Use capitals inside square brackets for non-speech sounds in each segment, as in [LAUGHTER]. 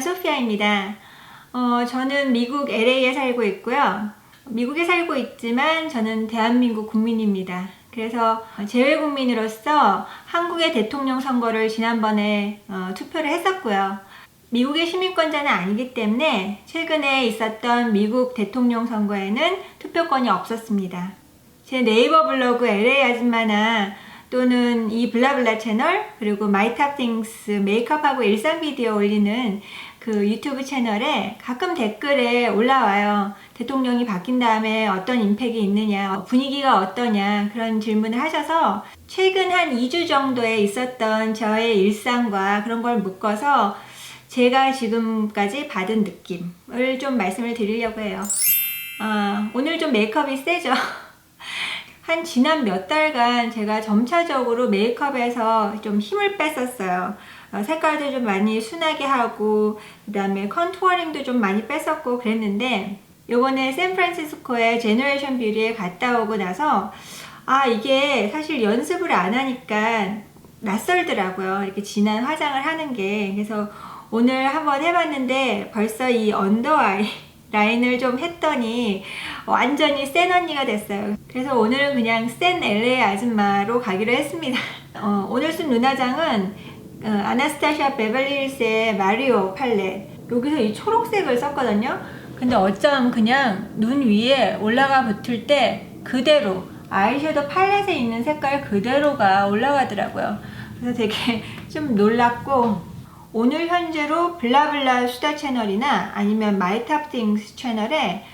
소피아입니다. 어, 저는 미국 LA에 살고 있고요. 미국에 살고 있지만 저는 대한민국 국민입니다. 그래서 재외국민으로서 한국의 대통령 선거를 지난번에 어, 투표를 했었고요. 미국의 시민권자는 아니기 때문에 최근에 있었던 미국 대통령 선거에는 투표권이 없었습니다. 제 네이버 블로그 LA 아줌마나 또는 이 블라블라 채널 그리고 마이탑띵스 메이크업하고 일상 비디오 올리는 그 유튜브 채널에 가끔 댓글에 올라와요. 대통령이 바뀐 다음에 어떤 임팩이 있느냐, 분위기가 어떠냐 그런 질문을 하셔서 최근 한 2주 정도에 있었던 저의 일상과 그런 걸 묶어서 제가 지금까지 받은 느낌을 좀 말씀을 드리려고 해요. 아, 오늘 좀 메이크업이 세죠? [LAUGHS] 한 지난 몇 달간 제가 점차적으로 메이크업에서 좀 힘을 뺐었어요. 어, 색깔도 좀 많이 순하게 하고 그 다음에 컨투어링도 좀 많이 뺐었고 그랬는데 요번에 샌프란시스코의 제너레이션 뷰티에 갔다 오고 나서 아 이게 사실 연습을 안 하니까 낯설더라고요. 이렇게 진한 화장을 하는 게 그래서 오늘 한번 해봤는데 벌써 이 언더아이 라인을 좀 했더니 완전히 센 언니가 됐어요. 그래서 오늘은 그냥 센 LA 아줌마로 가기로 했습니다. [LAUGHS] 어, 오늘 쓴 눈화장은 어, 아나스타샤 베벌리힐스의 마리오 팔레 여기서 이 초록색을 썼거든요. 근데 어쩜 그냥 눈 위에 올라가 붙을 때 그대로 아이섀도우 팔렛에 있는 색깔 그대로가 올라가더라고요. 그래서 되게 [LAUGHS] 좀 놀랐고 오늘 현재로 블라블라 수다 채널이나 아니면 마이탑띵스 채널에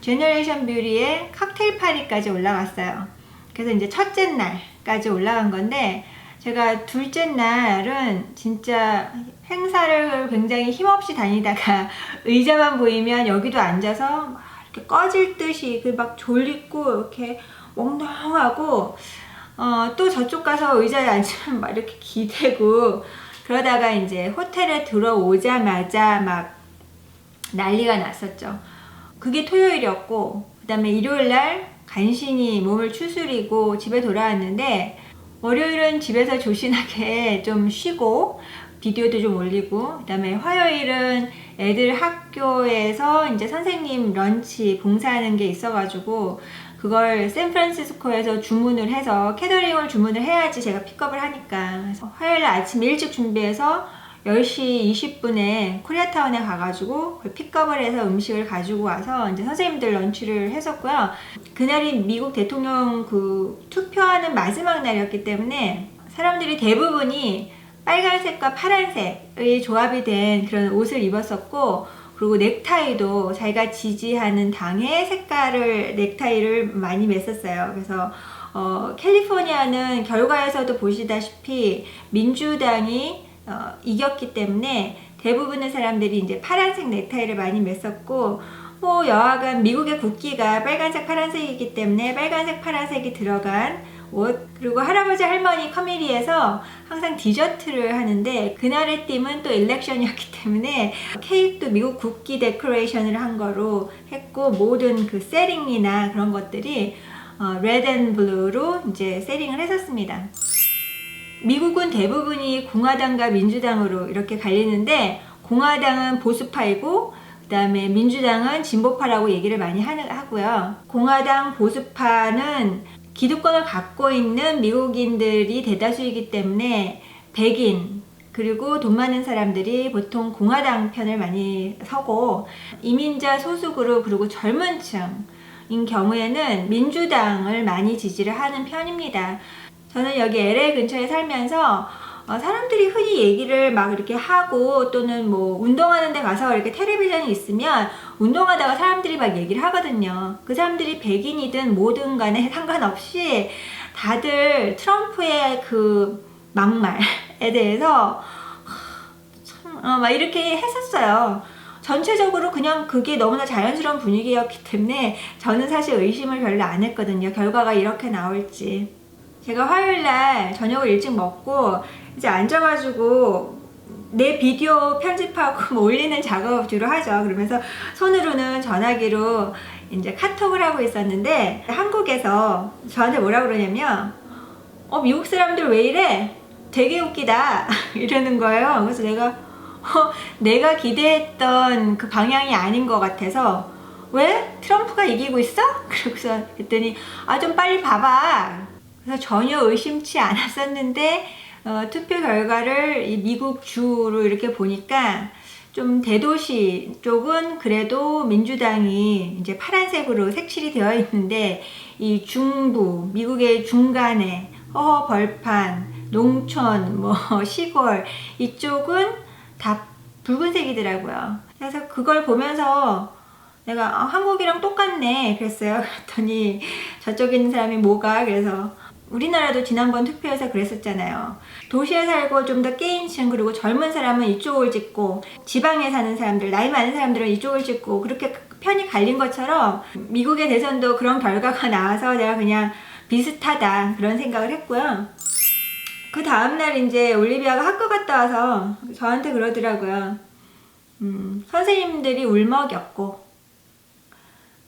제너레이션 뷰리의 칵테일 파리까지 올라갔어요. 그래서 이제 첫째 날까지 올라간 건데 제가 둘째 날은 진짜 행사를 굉장히 힘없이 다니다가 [LAUGHS] 의자만 보이면 여기도 앉아서 막 이렇게 꺼질 듯이 그 막 졸리고 이렇게 몽롱하고 어, 또 저쪽 가서 의자에 앉으면 막 이렇게 기대고 그러다가 이제 호텔에 들어오자마자 막 난리가 났었죠. 그게 토요일이었고, 그 다음에 일요일 날 간신히 몸을 추스리고 집에 돌아왔는데, 월요일은 집에서 조신하게 [LAUGHS] 좀 쉬고, 비디오도 좀 올리고, 그 다음에 화요일은 애들 학교에서 이제 선생님 런치 봉사하는 게 있어가지고, 그걸 샌프란시스코에서 주문을 해서 캐더링을 주문을 해야지 제가 픽업을 하니까. 화요일 아침 일찍 준비해서 10시 20분에 코리아타운에 가가지고 픽업을 해서 음식을 가지고 와서 이제 선생님들 런치를 했었고요. 그날이 미국 대통령 그 투표하는 마지막 날이었기 때문에 사람들이 대부분이 빨간색과 파란색의 조합이 된 그런 옷을 입었었고 그리고 넥타이도 자기가 지지하는 당의 색깔을 넥타이를 많이 맸었어요. 그래서 어, 캘리포니아는 결과에서도 보시다시피 민주당이 어, 이겼기 때문에 대부분의 사람들이 이제 파란색 넥타이를 많이 맸었고 뭐 여하간 미국의 국기가 빨간색 파란색이기 때문에 빨간색 파란색이 들어간 옷 그리고 할아버지 할머니 커뮤니에서 항상 디저트를 하는데 그날의 팀은 또 일렉션이었기 때문에 케이크도 미국 국기 데코레이션을 한 거로 했고 모든 그 세링이나 그런 것들이 어, 레드 앤 블루로 이제 세링을 했었습니다. 미국은 대부분이 공화당과 민주당으로 이렇게 갈리는데 공화당은 보수파이고 그 다음에 민주당은 진보파라고 얘기를 많이 하고요. 공화당 보수파는 기득권을 갖고 있는 미국인들이 대다수이기 때문에 백인 그리고 돈 많은 사람들이 보통 공화당 편을 많이 서고 이민자 소수 그룹 그리고 젊은 층인 경우에는 민주당을 많이 지지를 하는 편입니다. 저는 여기 LA 근처에 살면서 어, 사람들이 흔히 얘기를 막 이렇게 하고 또는 뭐 운동하는 데 가서 이렇게 텔레비전이 있으면 운동하다가 사람들이 막 얘기를 하거든요. 그 사람들이 백인이든 뭐든 간에 [LAUGHS] 상관없이 다들 트럼프의 그 막말에 대해서 참, 어, 막 이렇게 했었어요. 전체적으로 그냥 그게 너무나 자연스러운 분위기였기 때문에 저는 사실 의심을 별로 안 했거든요. 결과가 이렇게 나올지. 제가 화요일 날 저녁을 일찍 먹고 이제 앉아가지고 내 비디오 편집하고 뭐 올리는 작업 주로 하죠. 그러면서 손으로는 전화기로 이제 카톡을 하고 있었는데 한국에서 저한테 뭐라 그러냐면 어 미국 사람들 왜 이래? 되게 웃기다 [LAUGHS] 이러는 거예요. 그래서 내가 내가 기대했던 그 방향이 아닌 것 같아서 왜? 트럼프가 이기고 있어? [LAUGHS] 그러고서 그랬더니 아 좀 빨리 봐봐. 그래서 전혀 의심치 않았었는데 어, 투표 결과를 이 미국 주로 이렇게 보니까 좀 대도시 쪽은 그래도 민주당이 이제 파란색으로 색칠이 되어 있는데 이 중부 미국의 중간에 허허 벌판 농촌 뭐 [LAUGHS] 시골 이쪽은 다 붉은색이더라고요. 그래서 그걸 보면서 내가 아, 한국이랑 똑같네 그랬어요. [LAUGHS] 그랬더니 저쪽에 있는 사람이 뭐가 그래서 우리나라도 지난번 투표에서 그랬었잖아요. 도시에 살고 좀더 깨인층 그리고 젊은 사람은 이쪽을 찍고 지방에 사는 사람들 나이 많은 사람들은 이쪽을 찍고 그렇게 편이 갈린 것처럼 미국의 대선도 그런 결과가 나와서 내가 그냥 비슷하다 그런 생각을 했고요. 그 다음날 이제 올리비아가 학교 갔다 와서 저한테 그러더라고요. 음, 선생님들이 울먹였고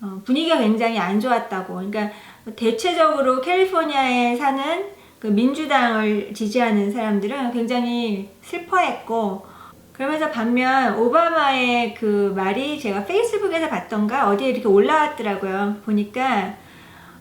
어, 분위기가 굉장히 안 좋았다고. 그러니까 대체적으로 캘리포니아에 사는 그 민주당을 지지하는 사람들은 굉장히 슬퍼했고 그러면서 반면 오바마의 그 말이 제가 페이스북에서 봤던가 어디에 이렇게 올라왔더라고요. 보니까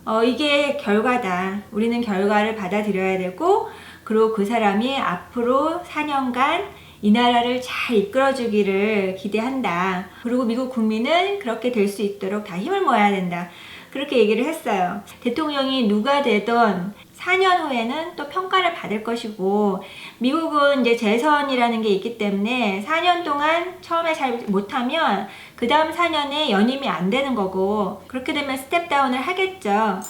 어, 이게 결과다. 우리는 결과를 받아들여야 되고 그리고 그 사람이 앞으로 4년간 이 나라를 잘 이끌어주기를 기대한다. 그리고 미국 국민은 그렇게 될 수 있도록 다 힘을 모아야 된다. 그렇게 얘기를 했어요. 대통령이 누가 되던 4년 후에는 또 평가를 받을 것이고 미국은 이제 재선이라는 게 있기 때문에 4년 동안 처음에 잘 못하면 그 다음 4년에 연임이 안 되는 거고 그렇게 되면 스텝 다운을 하겠죠.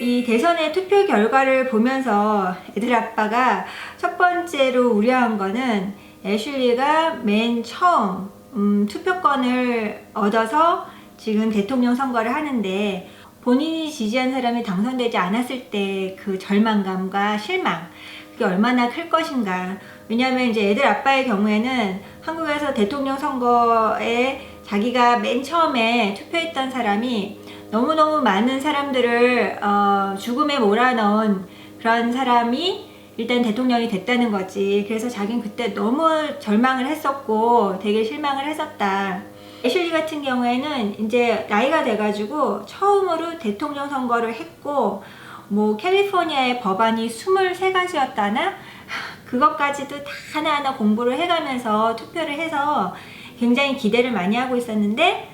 이 대선의 투표 결과를 보면서 애들 아빠가 첫 번째로 우려한 거는 애슐리가 맨 처음 음, 투표권을 얻어서 지금 대통령 선거를 하는데 본인이 지지한 사람이 당선되지 않았을 때 그 절망감과 실망 그게 얼마나 클 것인가 왜냐하면 이제 애들 아빠의 경우에는 한국에서 대통령 선거에 자기가 맨 처음에 투표했던 사람이 너무너무 많은 사람들을 어, 죽음에 몰아넣은 그런 사람이 일단 대통령이 됐다는 거지. 그래서 자기는 그때 너무 절망을 했었고 되게 실망을 했었다. 애슐리 같은 경우에는 이제 나이가 돼가지고 처음으로 대통령 선거를 했고 뭐 캘리포니아의 법안이 23가지였다나 그것까지도 다 하나하나 공부를 해가면서 투표를 해서 굉장히 기대를 많이 하고 있었는데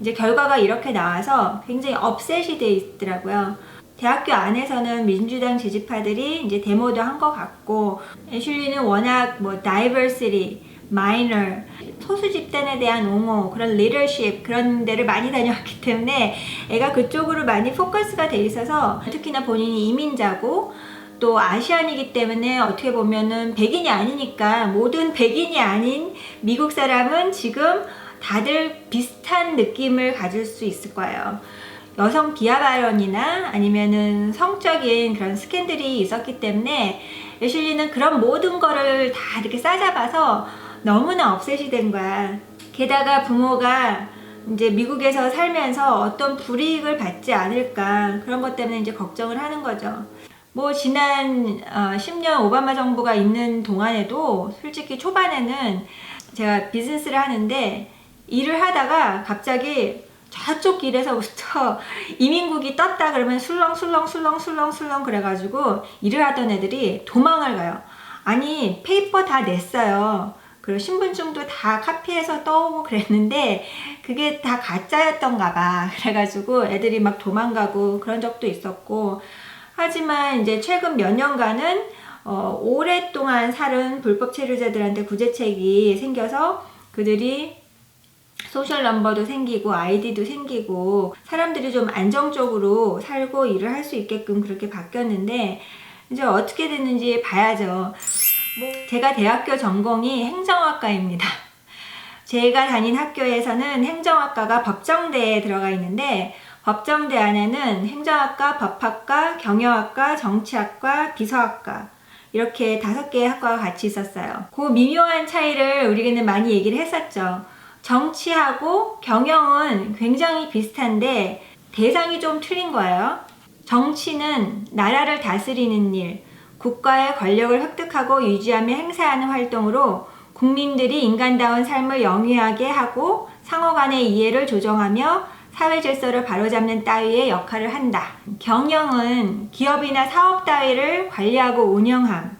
이제 결과가 이렇게 나와서 굉장히 업셋이 돼 있더라고요. 대학교 안에서는 민주당 지지파들이 이제 데모도 한 것 같고 애슐리는 워낙 뭐 다이버시티, 마이너, 소수 집단에 대한 옹호, 그런 리더십 그런 데를 많이 다녀왔기 때문에 애가 그쪽으로 많이 포커스가 돼 있어서 특히나 본인이 이민자고 또 아시안이기 때문에 어떻게 보면은 백인이 아니니까 모든 백인이 아닌 미국 사람은 지금 다들 비슷한 느낌을 가질 수 있을 거예요. 여성 비하 발언이나 아니면은 성적인 그런 스캔들이 있었기 때문에 애슐리는 그런 모든 거를 다 이렇게 싸잡아서 너무나 업셋이 된 거야. 게다가 부모가 이제 미국에서 살면서 어떤 불이익을 받지 않을까 그런 것 때문에 이제 걱정을 하는 거죠. 뭐 지난 어, 10년 오바마 정부가 있는 동안에도 솔직히 초반에는 제가 비즈니스를 하는데 일을 하다가 갑자기 저쪽 길에서부터 [LAUGHS] 이민국이 떴다 그러면 술렁술렁 술렁 술렁 술렁 그래가지고 일을 하던 애들이 도망을 가요. 아니 페이퍼 다 냈어요. 그리고 신분증도 다 카피해서 떠오고 그랬는데 그게 다 가짜였던가 봐. [LAUGHS] 그래가지고 애들이 막 도망가고 그런 적도 있었고 하지만 이제 최근 몇 년간은 어, 오랫동안 살은 불법 체류자들한테 구제책이 생겨서 그들이 소셜 넘버도 생기고 아이디도 생기고 사람들이 좀 안정적으로 살고 일을 할 수 있게끔 그렇게 바뀌었는데 이제 어떻게 됐는지 봐야죠. 뭐 제가 대학교 전공이 행정학과입니다. 제가 다닌 학교에서는 행정학과가 법정대에 들어가 있는데 법정대 안에는 행정학과, 법학과, 경영학과, 정치학과, 비서학과 이렇게 다섯 개의 학과가 같이 있었어요. 그 미묘한 차이를 우리는 많이 얘기를 했었죠. 정치하고 경영은 굉장히 비슷한데 대상이 좀 틀린 거예요. 정치는 나라를 다스리는 일, 국가의 권력을 획득하고 유지하며 행사하는 활동으로 국민들이 인간다운 삶을 영위하게 하고 상호 간의 이해를 조정하며 사회 질서를 바로잡는 따위의 역할을 한다. 경영은 기업이나 사업 따위를 관리하고 운영함.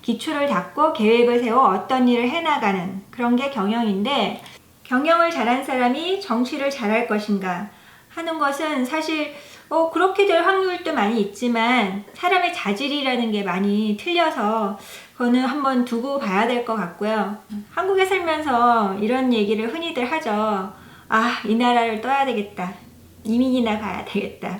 기초를 닦고 계획을 세워 어떤 일을 해나가는 그런 게 경영인데 경영을 잘한 사람이 정치를 잘할 것인가 하는 것은 사실 어, 그렇게 될 확률도 많이 있지만 사람의 자질이라는 게 많이 틀려서 그거는 한번 두고 봐야 될 것 같고요. 한국에 살면서 이런 얘기를 흔히들 하죠. 아, 이 나라를 떠야 되겠다. 이민이나 가야 되겠다.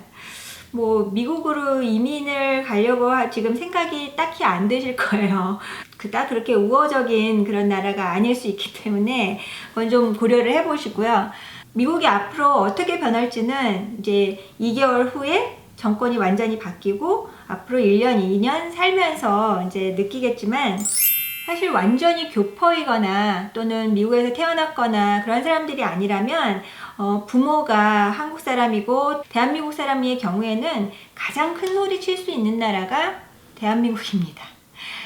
뭐, 미국으로 이민을 가려고 하- 지금 생각이 딱히 안 드실 거예요. 그닥 그렇게 우호적인 그런 나라가 아닐 수 있기 때문에 그건 좀 고려를 해보시고요. 미국이 앞으로 어떻게 변할지는 이제 2개월 후에 정권이 완전히 바뀌고 앞으로 1년, 2년 살면서 이제 느끼겠지만 사실 완전히 교포이거나 또는 미국에서 태어났거나 그런 사람들이 아니라면 어, 부모가 한국 사람이고 대한민국 사람의 경우에는 가장 큰 소리 칠 수 있는 나라가 대한민국입니다.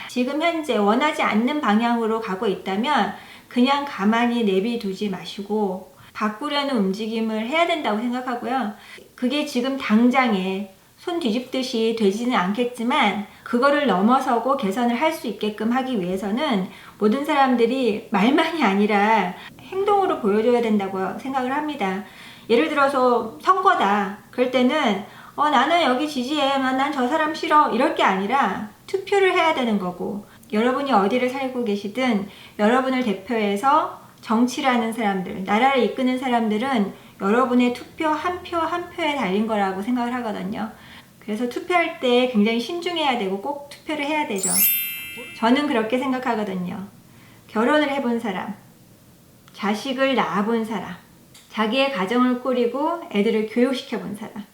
지금 현재 원하지 않는 방향으로 가고 있다면 그냥 가만히 내비두지 마시고 바꾸려는 움직임을 해야 된다고 생각하고요. 그게 지금 당장에 손 뒤집듯이 되지는 않겠지만 그거를 넘어서고 개선을 할 수 있게끔 하기 위해서는 모든 사람들이 말만이 아니라 행동으로 보여줘야 된다고 생각을 합니다. 예를 들어서 선거다. 그럴 때는 어, 나는 여기 지지해. 난 저 사람 싫어. 이럴 게 아니라 투표를 해야 되는 거고 여러분이 어디를 살고 계시든 여러분을 대표해서 정치라는 사람들, 나라를 이끄는 사람들은 여러분의 투표 한 표 한 표에 달린 거라고 생각을 하거든요. 그래서 투표할 때 굉장히 신중해야 되고 꼭 투표를 해야 되죠. 저는 그렇게 생각하거든요. 결혼을 해본 사람, 자식을 낳아본 사람, 자기의 가정을 꾸리고 애들을 교육시켜본 사람,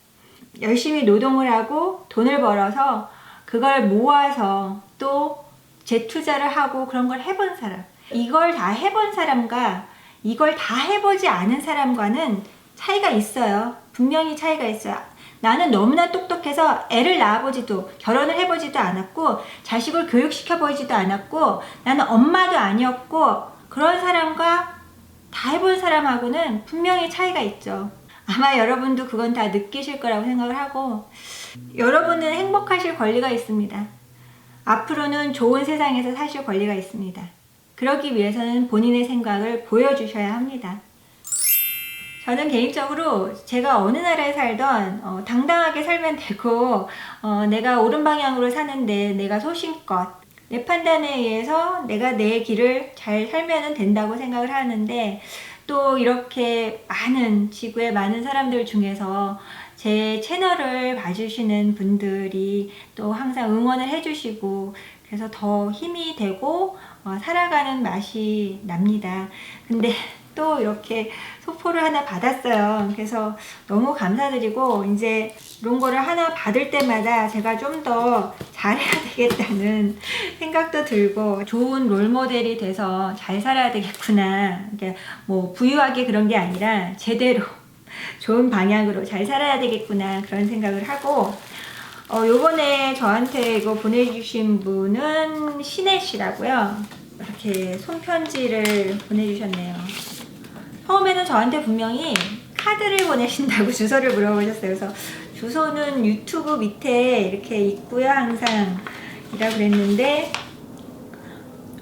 열심히 노동을 하고 돈을 벌어서 그걸 모아서 또 재투자를 하고 그런 걸 해본 사람. 이걸 다 해본 사람과 이걸 다 해보지 않은 사람과는 차이가 있어요. 분명히 차이가 있어요. 나는 너무나 똑똑해서 애를 낳아보지도 결혼을 해보지도 않았고 자식을 교육시켜보지도 않았고 나는 엄마도 아니었고 그런 사람과 다 해본 사람하고는 분명히 차이가 있죠. 아마 여러분도 그건 다 느끼실 거라고 생각을 하고 여러분은 행복하실 권리가 있습니다. 앞으로는 좋은 세상에서 사실 권리가 있습니다. 그러기 위해서는 본인의 생각을 보여주셔야 합니다. 저는 개인적으로 제가 어느 나라에 살던 어, 당당하게 살면 되고 어, 내가 옳은 방향으로 사는데 내가 소신껏 내 판단에 의해서 내가 내 길을 잘 살면 된다고 생각을 하는데 또 이렇게 많은 지구의 많은 사람들 중에서 제 채널을 봐주시는 분들이 또 항상 응원을 해주시고 그래서 더 힘이 되고 어, 살아가는 맛이 납니다. 근데 또 이렇게 소포를 하나 받았어요. 그래서 너무 감사드리고 이제 이런 거를 하나 받을 때마다 제가 좀 더 잘해야 되겠다는 생각도 들고 좋은 롤 모델이 돼서 잘 살아야 되겠구나. 이게 뭐 부유하게 그런 게 아니라 제대로 좋은 방향으로 잘 살아야 되겠구나 그런 생각을 하고 어, 요번에 저한테 이거 보내주신 분은 신혜 씨라고요. 이렇게 손편지를 보내주셨네요. 처음에는 저한테 분명히 카드를 보내신다고 [LAUGHS] 주소를 물어보셨어요. 그래서 주소는 유튜브 밑에 이렇게 있고요. 항상 이라고 그랬는데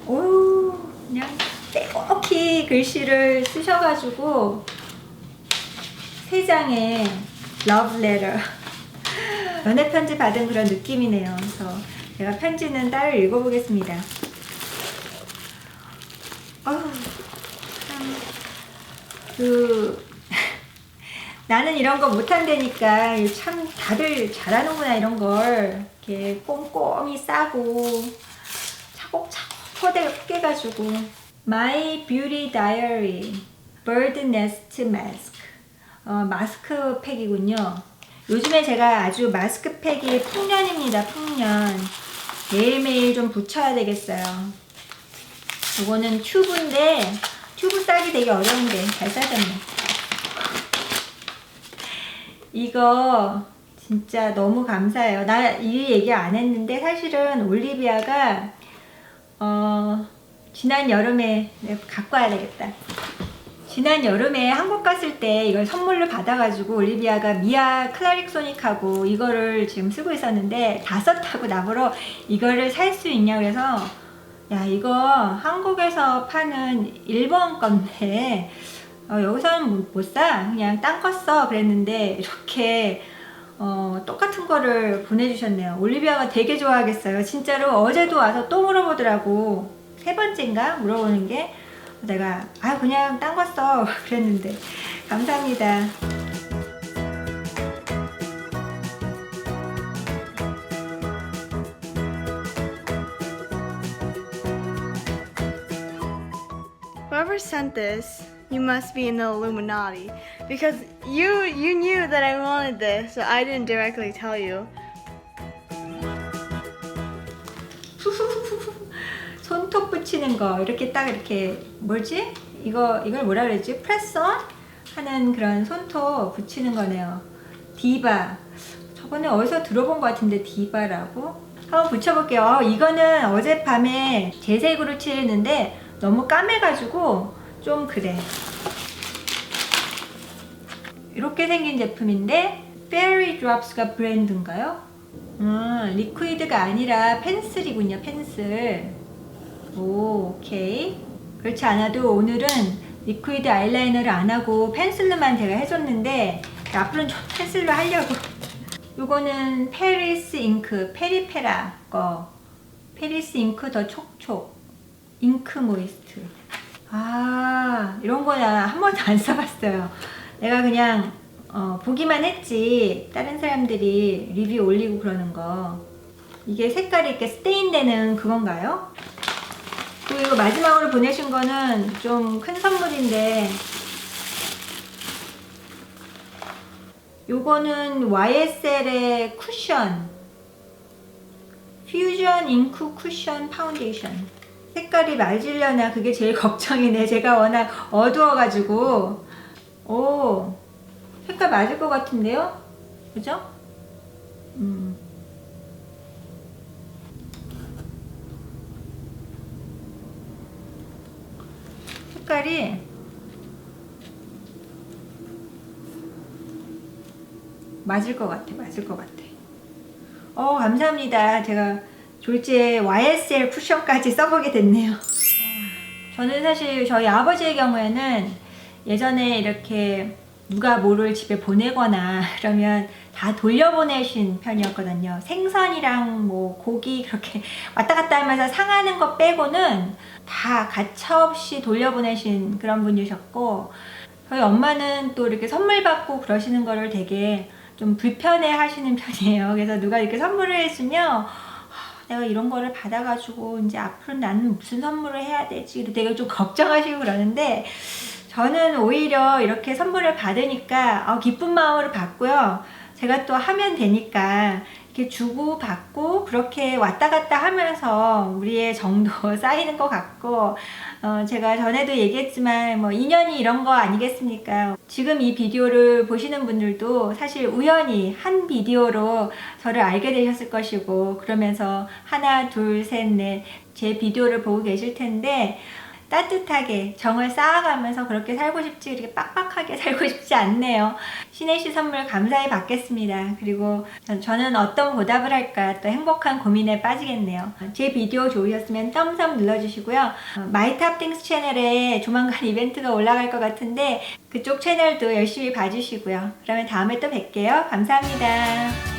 오 그냥 빼곡히 글씨를 쓰셔가지고 세 장의 러브 레터 [LAUGHS] 연애 편지 받은 그런 느낌이네요. 그래서 제가 편지는 따로 읽어보겠습니다. 어휴, 참, 그 나는 이런 거 못한다니까 참 다들 잘하는구나 이런 걸 이렇게 꼼꼼히 싸고 차곡차곡 포대 깨가지고 My Beauty Diary Bird Nest Mask 어, 마스크팩이군요. 요즘에 제가 아주 마스크팩이 풍년입니다. 풍년. 매일매일 좀 붙여야 되겠어요. 이거는 튜브인데 튜브 싸기 되게 어려운데 잘 싸졌네. 이거 진짜 너무 감사해요. 나 이 얘기 안 했는데 사실은 올리비아가 어 지난 여름에 갖고 와야 되겠다. 지난 여름에 한국 갔을 때 이걸 선물로 받아가지고 올리비아가 미아 클라릭 소닉하고 이거를 지금 쓰고 있었는데 다 썼다고 나보러 이거를 살 수 있냐 그래서 야 이거 한국에서 파는 일본 건데 어, 여기서는 못 사. 그냥 딴 거 써. 그랬는데 이렇게 어, 똑같은 거를 보내주셨네요. 올리비아가 되게 좋아하겠어요. 진짜로 어제도 와서 또 물어보더라고. 세 번째인가? 물어보는 게. 내가 아 그냥 딴 거 써. [LAUGHS] 그랬는데. 감사합니다 Whoever sent this, you must be in the Illuminati because you you knew that I wanted this, so I didn't directly tell you. 손톱 붙이는 거 이렇게 딱 이렇게 뭐지? 이거 이걸 뭐라 그랬지? 프레스온 하는 그런 손톱 붙이는 거네요. 디바. 저번에 어디서 들어본 것 같은데 디바라고? 한번 붙여볼게요. 어, 이거는 어젯밤에 재색으로 칠했는데 너무 까매가지고 좀 그래. 이렇게 생긴 제품인데 페리 드롭스가 브랜드인가요? 음, 리퀴드가 아니라 펜슬이군요, 펜슬. 오, 오케이. 그렇지 않아도 오늘은 리퀴드 아이라이너를 안 하고 펜슬로만 제가 해줬는데 앞으로는 좀 펜슬로 하려고. [LAUGHS] 요거는 페리스 잉크, 페리페라 거. 페리스 잉크 더 촉촉. 잉크 모이스트. 아, 이런 거는 한 번도 안 써봤어요. 내가 그냥 어, 보기만 했지. 다른 사람들이 리뷰 올리고 그러는 거. 이게 색깔이 이렇게 스테인 되는 그건가요? 그리고 마지막으로 보내신 거는 좀 큰 선물인데 요거는 YSL의 쿠션 퓨전 잉크 쿠션 파운데이션 색깔이 맞으려나 그게 제일 [LAUGHS] 걱정이네 제가 워낙 어두워가지고 오 색깔 맞을 것 같은데요? 그죠? 음. 색깔이 맞을 것 같아, 맞을 것 같아. 어, 감사합니다. 제가 졸지에 YSL 쿠션까지 써보게 됐네요. 저는 사실 저희 아버지의 경우에는 예전에 이렇게 누가 뭐를 집에 보내거나 [LAUGHS] 그러면 다 돌려보내신 편이었거든요. 생선이랑 뭐 고기 그렇게 [LAUGHS] 왔다 갔다 하면서 상하는 거 빼고는 다 가차없이 돌려보내신 그런 분이셨고 저희 엄마는 또 이렇게 선물 받고 그러시는 거를 되게 좀 불편해 하시는 [LAUGHS] 편이에요. 그래서 누가 이렇게 선물을 아, 내가 이런 거를 받아가지고 이제 앞으로 나는 무슨 선물을 해야 되지? 되게 좀 [LAUGHS] 걱정하시고 그러는데 저는 오히려 이렇게 선물을 받으니까 어, 기쁜 마음으로 받고요. 제가 또 하면 되니까 이렇게 주고 받고 그렇게 왔다 갔다 하면서 우리의 정도 [LAUGHS] 쌓이는 것 같고 어, 제가 전에도 얘기했지만 뭐 인연이 이런 거 아니겠습니까? 지금 이 비디오를 보시는 분들도 사실 우연히 한 비디오로 저를 알게 되셨을 것이고 그러면서 하나 둘 셋 넷 제 비디오를 보고 계실 텐데 따뜻하게 정을 쌓아가면서 그렇게 살고 싶지 이렇게 빡빡하게 [LAUGHS] 살고 싶지 않네요. 신혜 씨 선물 감사히 받겠습니다. 그리고 전- 저는 어떤 보답을 할까 또 행복한 고민에 빠지겠네요. 제 비디오 좋으셨으면 썸썸 눌러주시고요. 어, 마이탑띵스 채널에 조만간 [LAUGHS] 이벤트가 올라갈 것 같은데 그쪽 채널도 열심히 봐주시고요. 그러면 다음에 또 뵐게요. 감사합니다.